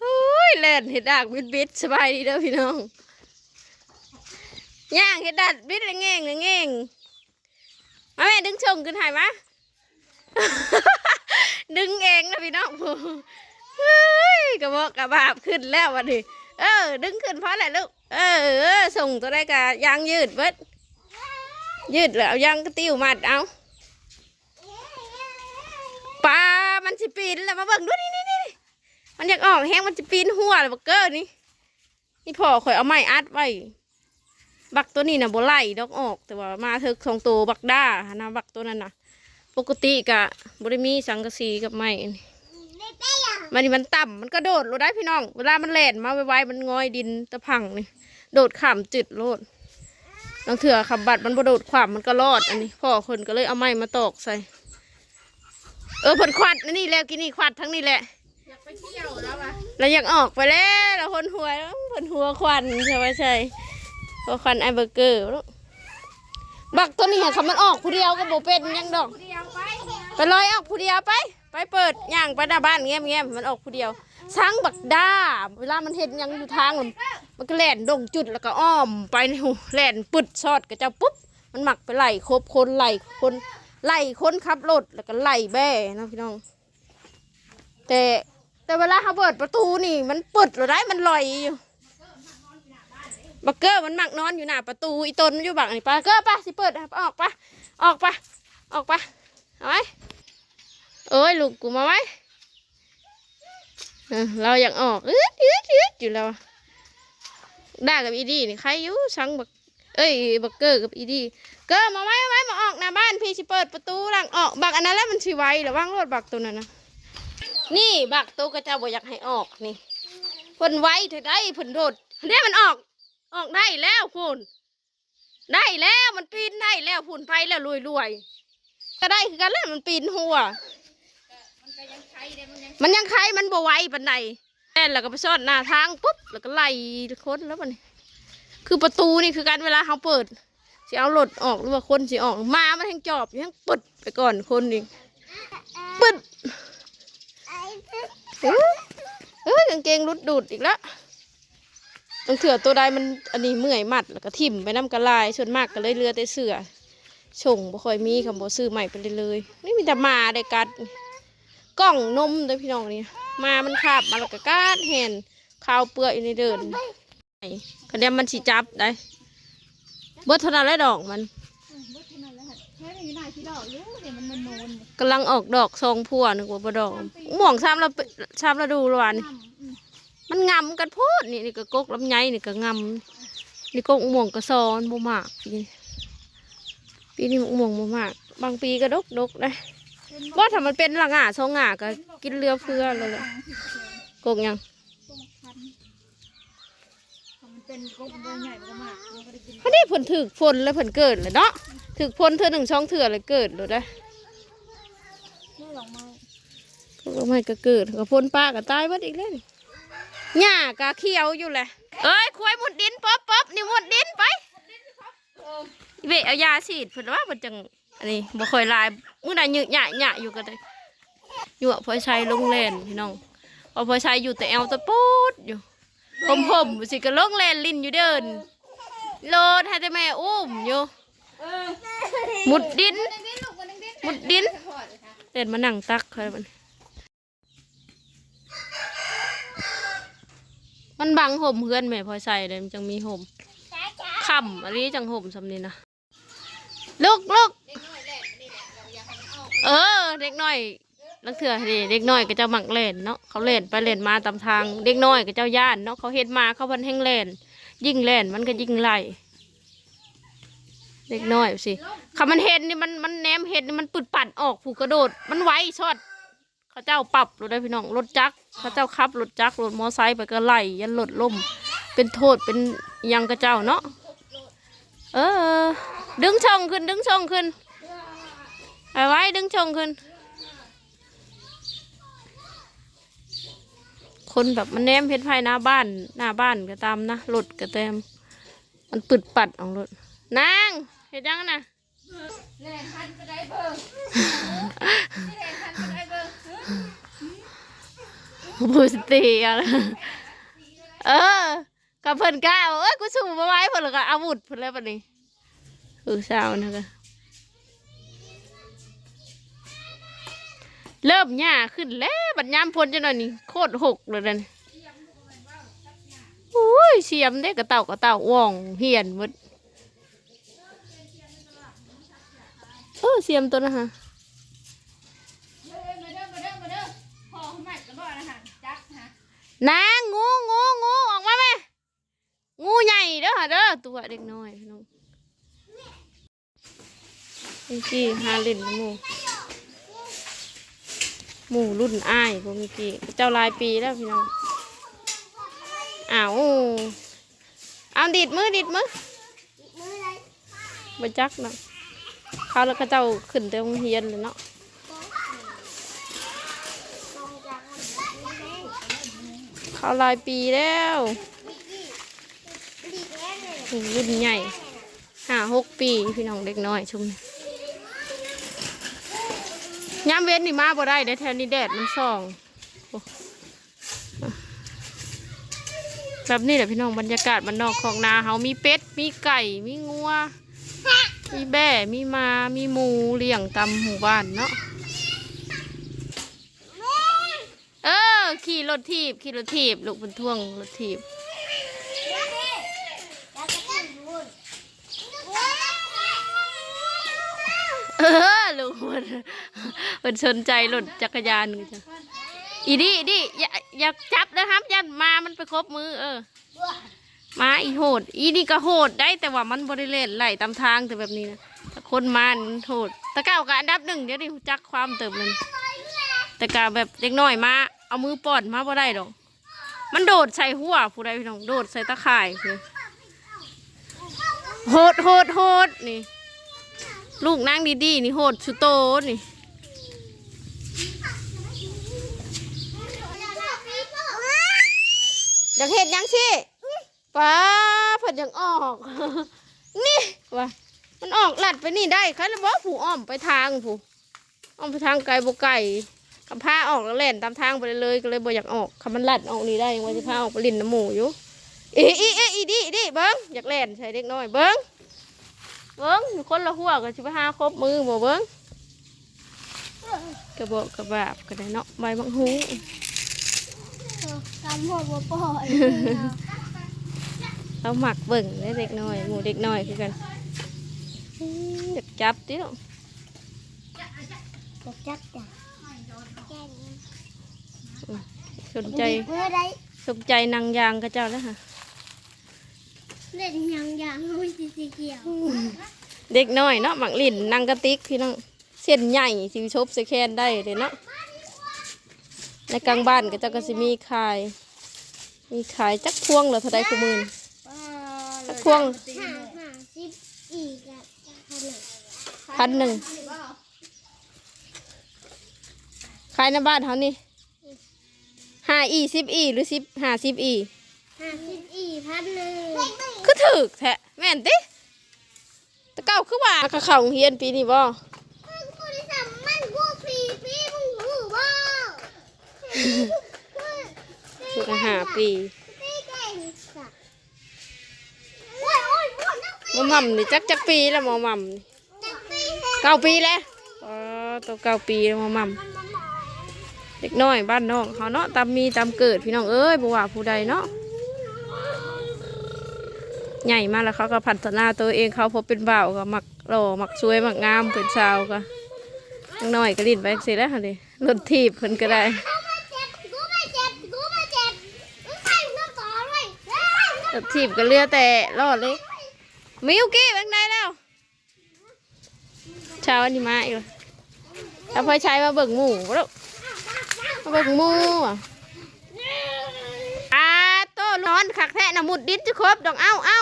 โอ้ยเล่นเห็ดดากบิดบิดสบายดีเด้อพี่น้องย่างเห็ดดากบิดละแง่งละแง่งมาแม่ดึงชงขึ้นถ่ายมาดึงเองนะพี่น้องเฮ้ยกระบอกกระบาบขึ้นแล้ววันนี้เออ ดึงขึ้นเพราะอะไรลูกเออส่งตัวได้กะยางยืดเบิดยืดแล้วเอายางก็ติ้วมัดเอาปลามันสิปีนแล้วมาเบิ่งดูนี่นี่นี่ มันอยากออกแห้งมันจะปีนหัวเลยบักเกอร์นี่นี่พ่อข่อยเอาไม้อัดไว้บักตัวนี้น่ะบ่ไล่ดอกออก แต่ว่ามาเถอะสองตัวบักด้านะบักตัวนั้นน่ะปกติกะบริมีสังกะสีกับไม้นี่มันนี่มันต่ำมันกระโดดโลดได้พี่น้อง เวลามันแล่นมาไวๆมันงอยดินตะพังนี่โดดขามจุดโลดลองเถื่อขับบัดมันบโดดขวามมันก็รอด อันนี้พ่อคนก็เลยเอาไม้มาตอกใส่ เออผลควัดนนี่แล้วกินนี่ควัดทั้งนี้แหละ อยากไปเที่ยวแล้วอะแล้วอยากออกไปแล้วแล้วคนหัวผลหัวควันใช่ไหมใช่หัวควันไอเบอร์เกอร์ลูกบักตัวนี้ค่ะเขามันออกผู้เดียวก็โบเป็นยังดอกเที่ยวไปไปลอยออกผู้เดียวไป ไปเปิดย่างไปหน้าบ้านเงี้ยเงี้ยมันออกผู้เดียวช้างบักด้า เวลามันเห็นยังอยู่ทางมันมันก็แล่นดงจุดแล้วก็อ้อมไปในหูแล่นปึดชอดก็จะปุ๊บมันหมักไปไหลครบคนไหลคนไหลคนขับรถแล้วก็ไหลแบ่นะพี่น้อง แต่ แต่เวลาเขาเปิดประตูนี่ มันปึดหรือไรมันลอยอยู่บักเกอร์มันหมักนอนอยู่หน้าประตูอีตนมันอยู่บักนี่ปะเกอร์ปะสิเปิดออกปะออกปะออกปะเอาไหมเอ้ยลูกกูมาไหมเราอยากออกอืดอืดอืดอยู่แล้วด่ากับอีดีนี่ใครอยู่ชังบักเอ้ยบักเกอร์กับอีดีเกอร์มาไหมมาไหมมาออกหน้าบ้านพี่สิเปิดประตูหลังออกบักอันนั้นแล้วมันสิไวหรือว่างรถบักตัวนั้นนะ นี่บักตัวกระเจ้าบ่อยากให้ออกนี่เพิ่นไวเถอะได้เพิ่นโดดเนี่ยมันออก ออกได้แล้วคุณได้แล้วมันปีนได้แล้วพุ่นไปแล้วรวยรวยก็ได้คือกันแล้วมันปีนหัว มันยังใช้ได้มันยังมันยังใครมันบวไหวปันใดแอนแล้วก็ไปซ่อนหน้าทางปุ๊บแล้วก็ไล่คนแล้วมันคือประตูนี่คือการเวลาเขาเปิดสิเอารถออกหรือว่าคนสิออกมามันแทงจอบอยู่แทงปึดไปก่อนคนอีกปึด เอ้ยเอ้ยกางเกงรุดดูดอีกแล้วต้องเถื่อตัวใดมันอันนี้เมื่อยมัดแล้วก็ทิ่มไปน้ำกระลายส่วนมากก็เลยเรือแต่เสือชงบ่ค่อยมีคำบ่ซื้อใหม่ไปเลยเลยไม่มีแต่มาได้กัดกล่องนมเด้อพี่น้องนี่มามันคาบมาแล้วก็กาดเห็นข้าวเปลือกอยู่ในเดินไอ้กระเดียมมันสิจับได้เบิดเท่านั้นและดอกมันบ่ทันนั่นและแค่นี้นายที่ดอกเย นมันโนนกำลังออกดอกทรงพัวนึกว่าบ่ดอกม่วงซ้ำแล้วซ้ำแล้วดูรวนมันงำกันโพดนี่นี่ก็กกลำไยนี่ก็งำนี่กกม่วงก็ซอนบ่มากปีนี้ปีนี้ม่วงบ่มาก บางปีก็ดกดกได้ว่าถ้ามันเป็นละง่าทรงง่าก็กินเรือเฟือเลยแหละกกหยังมันเป็นกบใหญ่มากมันก็ได้กินอันนี้ผลถึกฝนแล้วผลเกิดเลยเนาะถึกฝนเธอหนึ่งช่องเถื่อเลยเกิดเลยได้ ไม่ลองมา ก็ไม่ก็เกิดก็ฝนป้าก็ตายหมดอีกแล้วนี่หญ้ากะเขียวอยู่แหละเอ้ยควายมุดดินป๊อบป๊อบนี่มุดดินไปอีเวเอายาฉีดเพิ่นว่าเพิ่นจังอันนี้บ่ค่อยลายมื้อใดหยึหยะหยะอยู่ก็ได้อยู่อะพอใช้ลงแล่นพี่น้องเอาพอใช้อยู่แต่แอวตะปูดอยู่ผมผมสิก็ลงแล่นลิ้นอยู่เดินโลดให้แต่แม่อุ้มอยู่เออมุดดินดิ้นลูกมันดิ้นมุดดินเดินมานั่งตักเขามัน มันบังห่มเพื่อนแม่พอใส่เลยมันจังมีห่มค่ำอันนี้จังห่มสำนี้นะลุกลุกเออ เด็กน้อยลักเถื่อดิเด็กน้อยก็จะหมักเล่นเนาะเขาเล่นไปเล่นมาตามทาง เด็กน้อยก็เจ้าย่านเนาะเขาเห็นมาเขาพันแห้งเล่น ยิ่งเล่นมันก็ยิ่งไล่เด็กน้อยสิคำมันเห็นนี่มันมันแนมเห็นนี่มันปึดปัดออกผูกกระโดด มันไวช็อตเขาเจ้าปรับรถได้พี่น้องรถจักร ขาเจ้าขับรถจักรรถมอไซค์ไปก็ไล่ยันรถล่ม เป็นโทษเป็นยังกระเจ้าเนาะเออ ดึงช่องขึ้น ดึงช่องขึ้นเอาไว้ดึงช่องขึ้น คนแบบมันแนมเพชรไฟหน้าบ้านหน้าบ้านก็ตามนะรถก็เต็มมันปึดปัดออกรถนางเห็นยังนะ แรงพันก็ได้เบูสตีอะไรเออกับเพิ่นก้าวเอ้ยกูสู้มาไว้เพิ่นแล้วก็อาวุธเพิ่นแล้วบัดนี้คือสาวนะก็เริ่มหญ้าขึ้นแล้วบัดยามพ้นจังหน่อยนี่โคตรหกเลยนั่นโอ้ยเสียมเด้กระเต่ากระเต่าว่องเหียนหมดเออเสียมตัวนะฮะ เด้อมาเด้อมาเด้อมาเด้อพอขึ้นมาแล้วบ่นะฮะจักฮะ นางงูงูงูออกมาไหมงูใหญ่เด้อเด้อตัวเด็กน้อยพี่น้องนี่กี้หาเล่นหมูหมูรุ่นอ้ายพวกเมื่อกี้เจ้าหลายปีแล้วพี่น้องอ้าวเอาดิดมือดิดมือไปจักเนาะเขาแล้วก็เจ้าขึ้นแต่โรงเรียนเลยเนาะ เขาลายปีแล้วรุ่นใหญ่ห้าหกปีพี่น้องเด็กน้อยชุมยามเว้นนี่มาบ่ได้ได้แถวนี้แดดมันส่องแบบนี้แหละพี่น้องบรรยากาศบ้านนอกของนาเฮามีเป็ด มีไก่ มีงัว มีแบ่ มีมา มีหมูเลี้ยงตามหมู่บ้านเนาะเออ ขี่รถถีบขี่รถถีบลูกบนท่วงรถถีบเออลูกมันมันสนใจรถจักรยานนี่จ้ะอีดิอีดิอย่าอย่าจับนะครับย่ามามันไปครบมือ เออ มาอีโหด อีนี่ก็โหดได้แต่ว่ามันบริเลนไหลตามทางแต่แบบนี้นะแต่คนมานโหดตะเก้ากับอันดับหนึ่งเดี๋ยวดิจักความเติมมันแต่กาแบบเด็กน้อยมา เอามือป้อนมาบ่ได้ดอก มันโดดใส่หัวผู้ใดพี่น้องโดดใส่ตะข่ายเลยโหดโหดโหดนี่ ลูกนั่งดีๆนี่โหดชุโตนี่อยากเห็นยังชิป้าเพิ่นยังออก นี่ว่ามันออกลัดไปนี่ได้ค่ะแล้วบอกผู้อ้อมไปทางผู้อ้อมไปทางไกลบ่ไก่ คำพาออกแล้วแล่นตามทางไปเลยก็เลยบ่อยากออกคำมันลัดออกนี่ได้ยังว่าจะพาออกไปลินน้ำหมูอยู่อีอีอีอีดิอีดิเบิ้งอยากแล่นใส่เด็กน้อยเบิ้งเบิ้งอยู่คนละหัวก็สิไปหาครบมือบ่เบิ้งกระบอกกระบาบก็ได้เนาะใบมังหูกำหัวบ่ปล่อยเราหมักเบิ่งได้เด็กน้อยหมูเด็กน้อยคือกันอืมอยากจับดิเนาะจักจักจ้ะ สนใจเมื่อไรสนใจนางยางกับเจ้าแล้วค่ะเล่นยังยังอุ้ยสีเขียวเด็กน้อยเนาะหมักลิ่นนางกระติกพี่น้องเส้นใหญ่สิชบใส่แคนได้เลยเนาะในกลางบ้านก็เจ้าก็สิมีขาย มีขายจักพวงเหรอเท่าใดคู่มือจักพวงห้าห้าสิบอีกอะขนมพันหนึ่งขายในบ้านเขานี่ ห้าอีสิบอีหรือสิบห้าสิบอีห้าสิบอีพันหนึ่งคือถึกแท้แม่นติแตะเก้าคือว่าก็เข้าโรงเรียนปีนี้บ่กูได้สัมมันกูฟรีปีมึงหูบ่คือกันห้าปีปีเก่งสักโอ้ยโอ้ยโอ้ยนักหมอหม่ำนี่จักจักปีแล้วหมอหม่ำนี่นักปีเก้าปีแล้วอ๋อตัวเก้าปีแล้วหมอหม่ำ เด็กน้อยบ้านน้องเขาเนาะตามมีตามเกิดพี่น้องเอ้ยบ่ว่าผู้ใดเนาะใหญ่มากแล้วเขาก็พัฒนาตัวเองเขาพอเป็นบ่าวก็มักหล่อมักสวยมักงามเป็นสาวก็น้อยก็ลิ้นไปสิแล้วค่ะดิรถทีบเพิ่นก็ได้กูไม่เจ็บกูไม่เจ็บกูไม่เจ็บมึงใส่น้ำต่อเลยเฮ้ยรถทีบก็เรือแต่รอดเลยมิวกี้เป็นไงแล้วชาวันนี้มาอีกแล้วเอาพอใช้มาเบิ่งหมูบ่ลูกมา เบิ่งมูอะอาโต้ร้อนขักแทะน่ะมุดดินจะครบดอกเอ้าเอ้า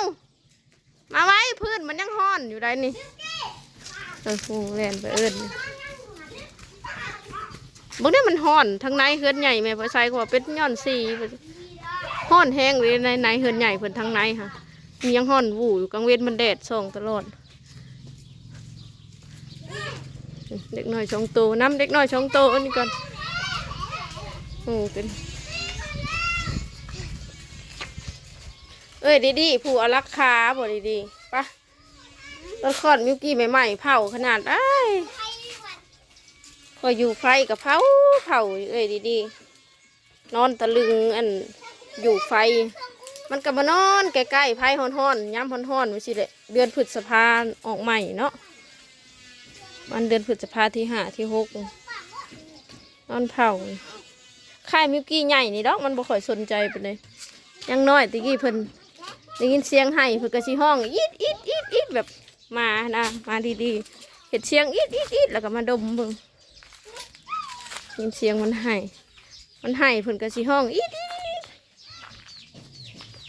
มาไว้พื้นมันยังห้อนอยู่ได้นี่เออหมูเล่นไปเอิญบางทีมันห้อนทั้งในเฮือนใหญ่แม่พอใช้ก็ว่าเป็นย้อนสีห้อนแห้งเลยในในเฮือนใหญ่เพิ่นทั้งในค่ะมียังห้อนวูอยู่กลางเว้นมันแดดส่องตลอดเด็กน้อยชองโตน้ำเด็กน้อยชองโตอันนี้ก่อน หูกันเอ้ยดีดีผู้อลักขาบ่ดีดีปะต้นขอนมิวกี้ใหม่ๆเผาขนาดได้พออยู่ไฟกับเผาเผาเอ้ยดีดีนอนตะลึงอันอยู่ไฟ มันกำมานอนใกล้ๆไฟห้อนๆย้ำห้อนๆมันสิเลยเดือนพฤษภาออกใหม่เนาะมันเดือนพฤษภาที่หาที่หกนอนเผา ค่ายมิวกี้ใหญ่นี่ดอกมันบ่ค่อยสนใจไปเลยยังน้อยตะกี้เพิ่นได้ยินเสียงไห้เพิ่นก็สิห้องอีดอีดอีดอีดแบบมานะมาดีๆเห็ดเสียงอีดอีดอีดแล้วก็มาดมเบิ่งยินเสียงมันไห้มันไห้เพิ่นก็สิห้องอีดอีด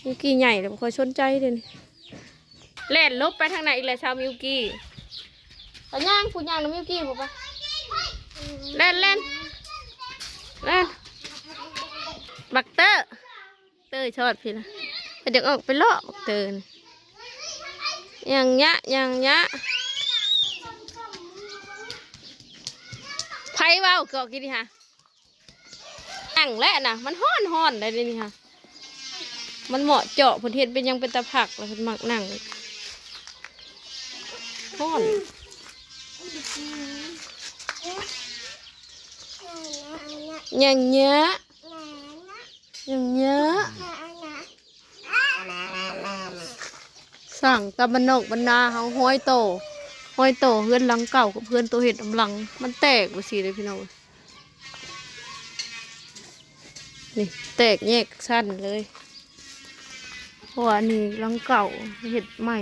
มิวกี้ใหญ่แล้วบ่ค่อยสนใจเด่นแล่นลบไปทางไหนอีกแล้วชาวมิวกี้ตะย่างผู้ย่างน้ำมิวกี้บ่ปะเล่นเล่นเล่น บักเตอร์เตยชอดพี่ละไปเด็กออกไปเลาะบักเตยนอย่างเงี้ยอย่างเงี้ยไผเว้าเกาะกินดิฮะนั่งแล้วนะมันห้อนห้อนได้เลยนี่ฮะมันเหมาะเจาะผลเทียนเป็นยังเป็นตะผักแล้วเพิ่นมักนั่งห้อนอย่างเงี้ย อย่างเงี้ยสั่งตะบันนกบรรณาเฮาห้อยโตห้อยโตเพื่อนหลังเก่ากับเพื่อนตัวเห็ดอำลัง มันแตกไปสิเลยพี่น้องนี่แตกแยกสั้นเลยเพราะว่าอันนี่หลังเก่าเห็ดใหม่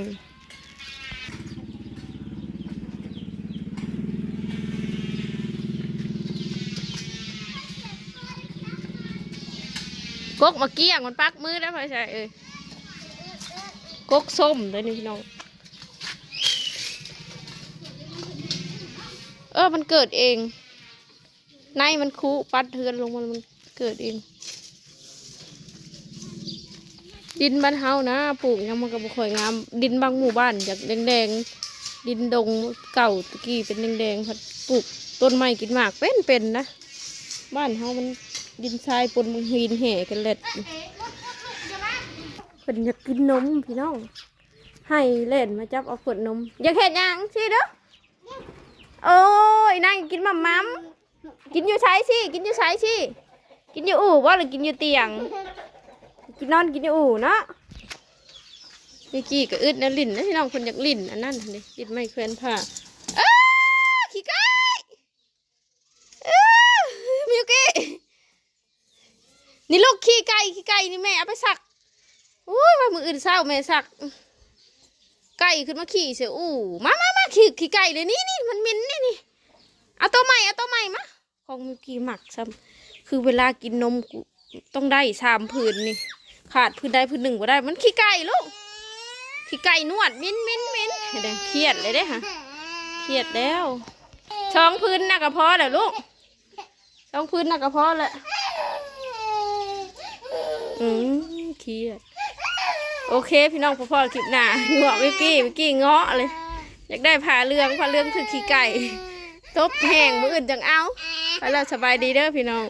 กกมาเกี้ยงมันปักมือได้วพ่อใช่เอ้ยกกส้มเลยนี่พี่น้อง เออมันเกิดเอง ในมันคุปัดเทือนลงมันมันเกิดเอง ดินบ้านเฮานะปลูกยังมันก็บ่ค่อยงาม ดินบางหมู่บ้านจากแดงๆ ดินดงเก่าตะกี้เป็นแดงๆพัดปลูกต้นไม้กินหมากเป็นๆนะ บ้านเฮามันดินทรายปนมังหินแห่กันเล็ดเพิ่นอยากกินนมพี่น้อง ให้เล่นมาจับเอาขวดนม อยากเห็นยังสิเด้อโอ้ยนางกินมัมมัมกินอยู่ใช้สิกินอยู่ใช้สิกินอยู่อู่ว่าหรือกินอยู่เตียง กินนอนกินอยู่อู่เนาะมิกี้ก็อึดนะลิ่นนะพี่น้องคนอยากลิ่นอันนั้นนี่ลิ่นไม่เควนผ้าเอ้อขี้ไก่เอ้อมิวกี้ นี่ลูกขี้ไก่ขี้ไก่นี่แม่เอาไปสักอุ้ยมามืออื่นเศร้าแม่สัก ไก่ขึ้นมาขี่เสียอู้มามามาขี่ขี่ไก่เลยนี่นี่มันมินนี่นี่เอาตัวใหม่เอาตัวใหม่มาของมิวกี้หมักซ้ำคือเวลากินนมกูต้องได้สามผืนนี่ ขาดผืนใดผืนหนึ่งก็ได้ มันขี้ไก่ลูกขี้ไก่นวดมินมินมินเห็นไหมเครียดเลยเด้ฮะเครียดแล้วช่องพื้นน่ะกระเพาะแหละลูกช่องพื้นน่ะกระเพาะแหละ อืมเครียดโอเค พี่น้องพ่อพ่อคลิปหน้าเงาะวิกกี้วิกกี้เงาะเลย อยากได้ผ่าเรื่องผ่าเรื่องคือขี้ไก่ ตบแห้งมืออื่นจังเอาไปแล้วสบายดีเด้อพี่น้อง